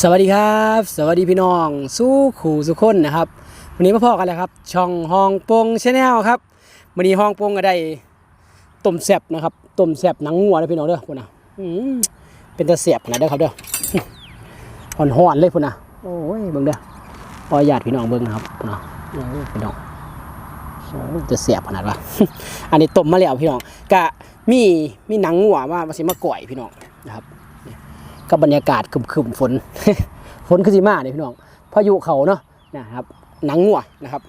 สวัสดีครับ สวัสดีพี่น้อง สู้ขู่สุขคนนะครับวันนี้มาพ่อกันแล้วครับ ช่องฮองปงชาแนลครับวันนี้ฮองปงก็ได้ต้มแซบนะครับต้มแซบหนังงัวนะพี่น้องเด้อพุ่นนะเป็นตะเสียบขนาดเด้อครับเด้อห่อนห่อนๆเลยพุ่นนะโอ้ยเบิ่งเด้อพอญาติพี่น้องเบิ่งนะครับพุ่นนะพี่น้องจะเสียบขนาดว่าอันนี้ต้มมาแล้วพี่น้องกะมีมีหนังงัวมามาสิมาก่อยพี่น้องนะครับ กับบรรยากาศครึมๆฝน ฝนคือสิมาเนี่ยพี่น้องพายุเขาเนาะนะครับหนังงัวนะครับ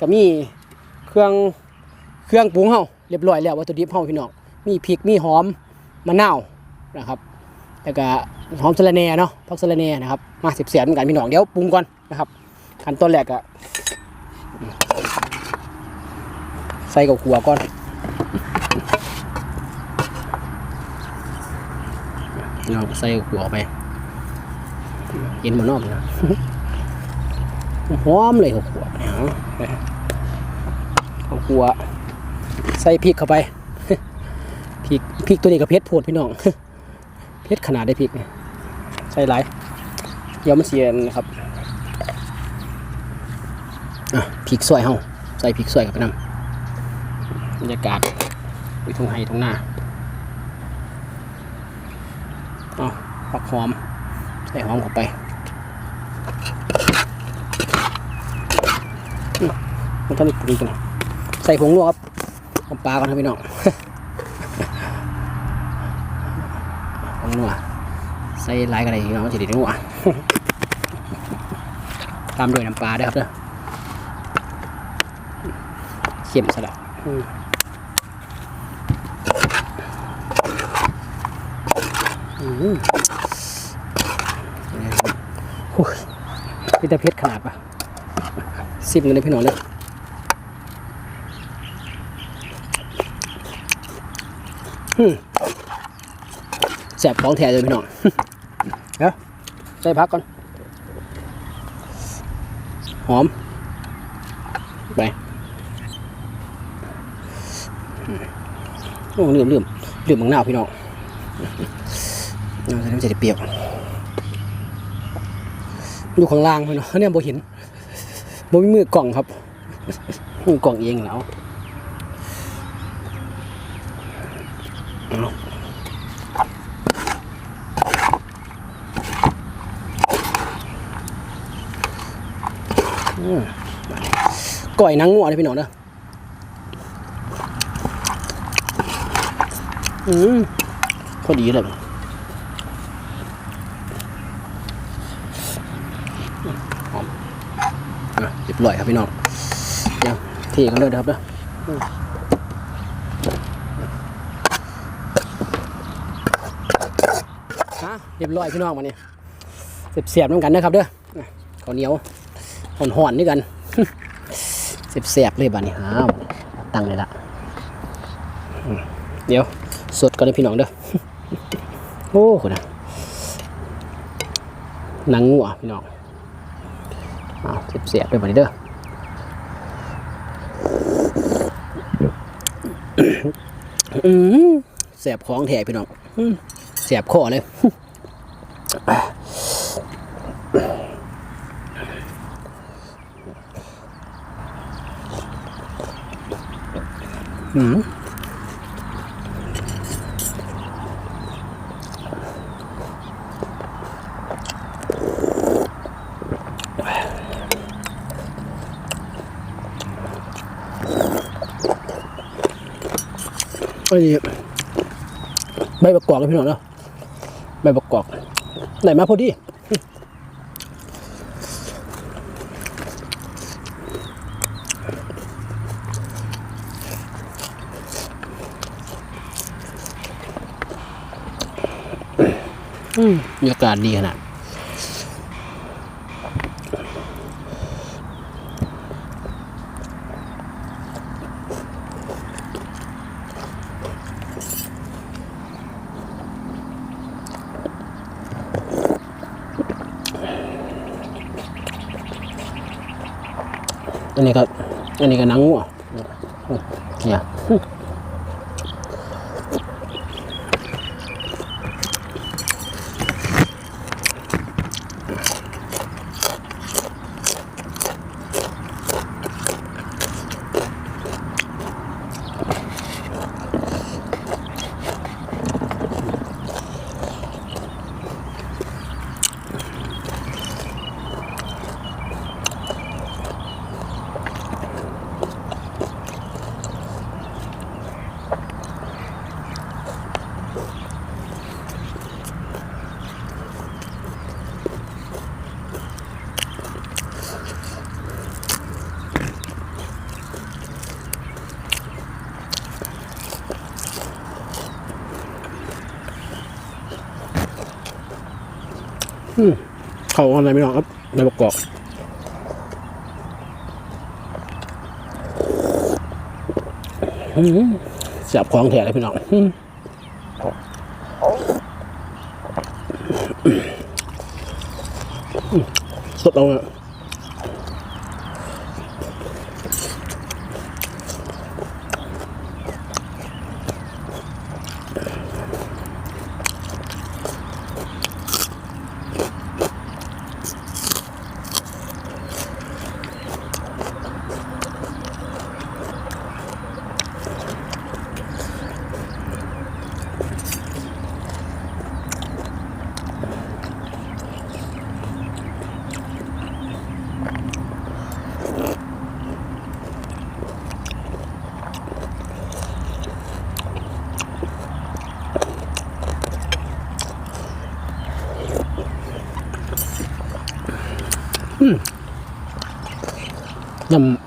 ก็มีเครื่องเครื่องปรุงเฮาเรียบร้อยแล้ววัตถุดิบเฮาพี่น้องมีพริกมีหอมมะนาวนะครับแล้วก็หอมสะระแหน่เนาะพักสะระแหน่นะครับมาสิบเสียนเหมือนกันพี่น้องเดี๋ยวปรุงก่อนนะครับขั้นตอนแรกก็ใส่กับขัวก่อน เราใส่หัวไป กินมันนอกนะหอมเลยหัวขัวเนี่ยเอาไปเอาขัวใส่พริกเข้าไปพริกพริกตัวนี้ก็เผ็ดโพดพี่น้องเผ็ดขนาดได้พริกเนี่ยใส่หลายเดี๋ยวมันเสียนะครับอะพริกสวยเฮาใส่พริกสวยเข้าไปนำบรรยากาศไปทุ่งไห้ทุ่งนา เอาผักหอม ใส่หอมเข้าไปมันต้องมีปรุงกันใส่ผงนัวครับน้ำปลากันครับพี่น้องผงนัวใส่ลายกันเลยพี่น้องจะดีนัวตามด้วยน้ำปลาด้วยครับเด้อเค็มสลัดอืมอืม โอ้ยมีแต่เพชรขนาดปะสิบเงินเลยพี่น้องเลยแสบของแท้เลยพี่น้องเดี๋ยวใส่พักก่อน หอม ไป โอ้ลืมลืมลืมมังหน้าพี่น้อง เราจะได้จะได้เปรียวอยู่ข้างล่างพี่น้องเนี่ยโบเห็นโบมีมือกล่องครับมือกล่องเองแล้วก่อยนังงัวเลยพี่น้องเด้ออืมพอดีเลย อะเรีย บร้อยครับพี่น้องเดี๋ยวเทกันเลยนะครับเด้ออืมอะเรียบร้อยพี่น้องมาเนี่ยเสียบๆน้ำกันนะครับเด้ออะข้าวเหนียวห่อนๆด้วยกันเสียบๆเลยบ้านี้อ้าวตั้งเลยละเดี๋ยวสดก่อนเลยพี่น้องเด้อโอ้คุณนะหนังงัวพี่น้อง เอาเสียบๆไปหมดเด้อเสียบของแถพี่น้องเสียบคอเลยอืม อันนี้ใบประกอบเลยพี่น้องเนาะใบประกอบไหนมาพอดีอืมบรรยากาศดีขนาด อันนี้ก็ อันนี้ก็หนังงัวเนี่ย อืม เขาอะไรไม่น้องครับในประกอบเสียบของแถเลยพี่น้องสดเอาอะย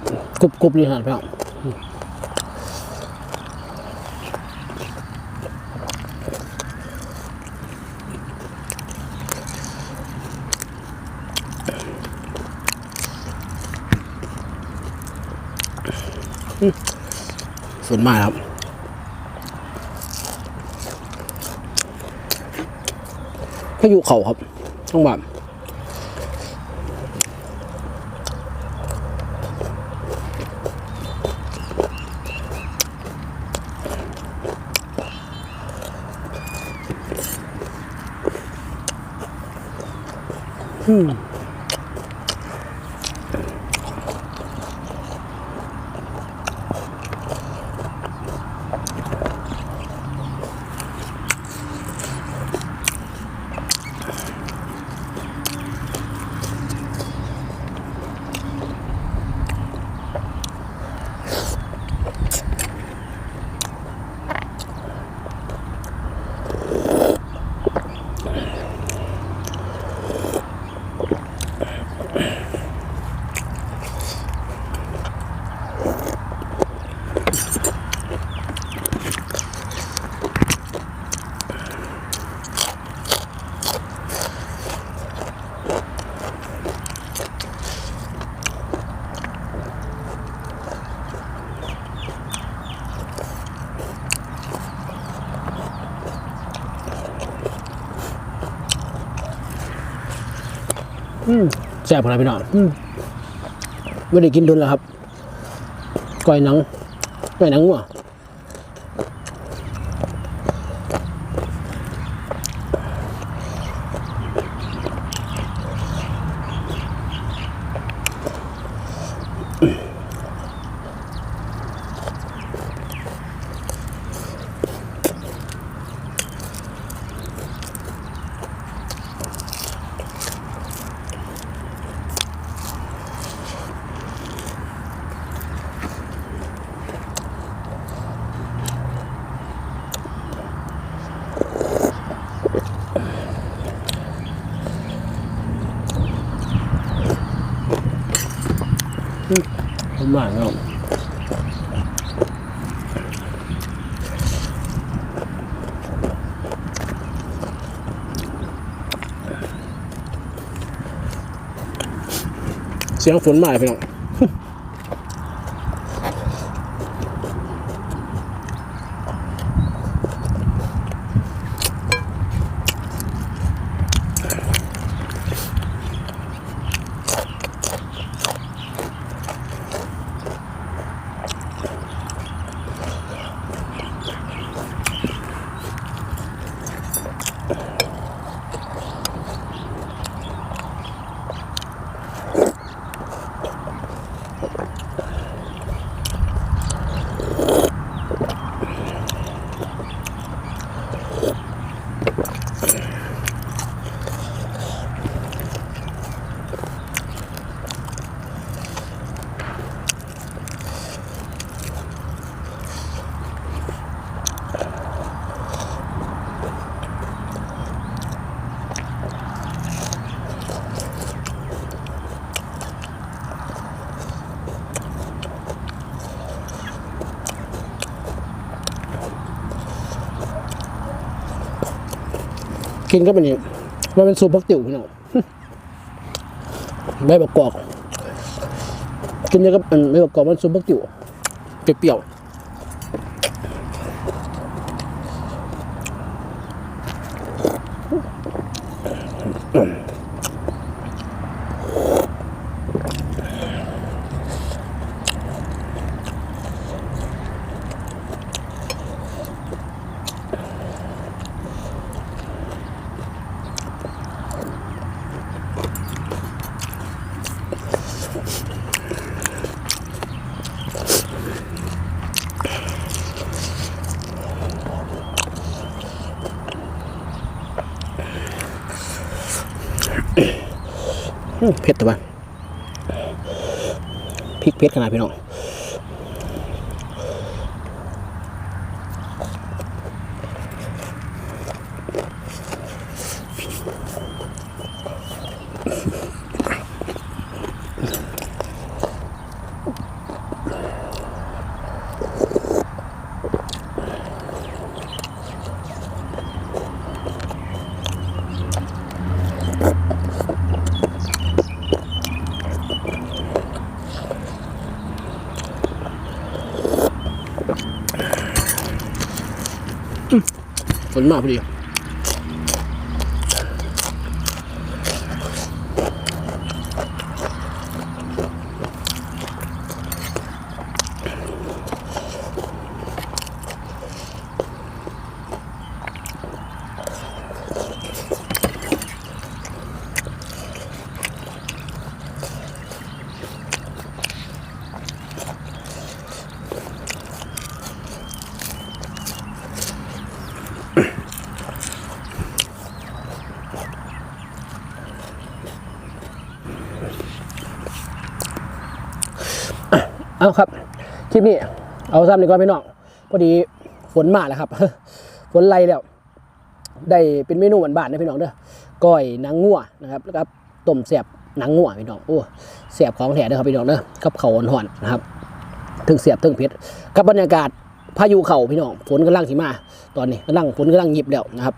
ำกรุบกรุบๆนี่ฮะพี่น้องส่วนมากครับพายุเขาครับต้องแบบ อื แซ่บขนาดพี่น้องอืมไม่ได้กินดุนแล้วครับก้อยหนัง ก้อยหนังวัว ผมมากครับเสียงฝนมาพี่น้อง กินก็เป็นนี้มันเป็นซูปรพักติ๋วพี่น้องใบบักกอกกินเนี่ยก็เป็นใบบกกอกมันซูปรพักติ๋วเปรี้ยว เผ็ดตัวพริกเผ็ดขนาดพี่น้อง ฝนมา เอาครับ คลิปนี้เอาซ้ำดีกว่าพี่น้องพอดีฝนมาแล้วครับ ฝนไล่แล้ว ได้เป็นเมนูบ้านๆนะพี่น้องเด้อก้อยหนังงัวนะครับแล้วก็ต้มแซ่บหนังงัวพี่น้องโอ้แซ่บของแท้เด้อครับพี่น้องเด้อกับเข้าวห่อนๆนะครับถึงแซ่บถึงเผ็ดกับบรรยากาศพายุเข่าพี่น้องฝนกำลังสิมาตอนนี้กำลังฝนกำลังหยิบแล้วนะครับ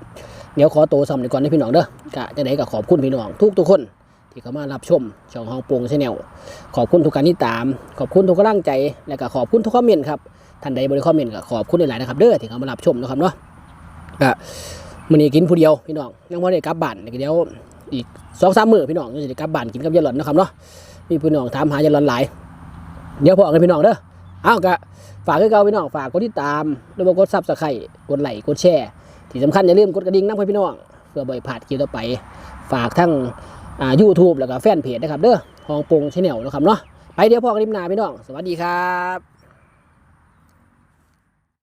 เดี๋ยวขอตัวซ้ำดีก่อนนพี่น้องเด้อกะจะไหนก็ขอบคุณพี่น้องทุกทุกคน ที่เข้ามารับชมช่องห้องโปงชาแนลขอบคุณทุกการที่ตาม ขอบคุณทุกกำลังใจ และก็ขอบคุณทุกคอมเมนต์ครับท่านใดบริคอมเมนต์ก็ขอบคุณหลายๆนะครับเด้อที่เข้ามารับชมนะครับเนาะก็มื้อนี้กินผู้เดียวพี่น้องยังบ่ได้กลับบ้านเดี๋ยวอีกสองสามมื้อพี่น้องจะได้กลับบ้านกินกับยายหล่อนนะครับเนาะมีพี่น้องถามหายายหล่อนหลายเดี๋ยวพอกันพี่น้องเด้ออ้าวก็ฝากให้เก่าพี่น้องฝากกดติดตามแล้วก็กดซับสไครต์กดไลค์กดแชร์ที่สำคัญอย่าลืมกดกระดิ่งนะพี่น้องเพื่อบ่อยพลาดคลิปต่อไป ฝากทั้ง อ่า YouTube แล้วก็แฟนเพจนะครับเด้อฮองปงชาแนลนะครับเนาะไปเดี๋ยวพอกันริมนาพี่น้อง สวัสดีครับ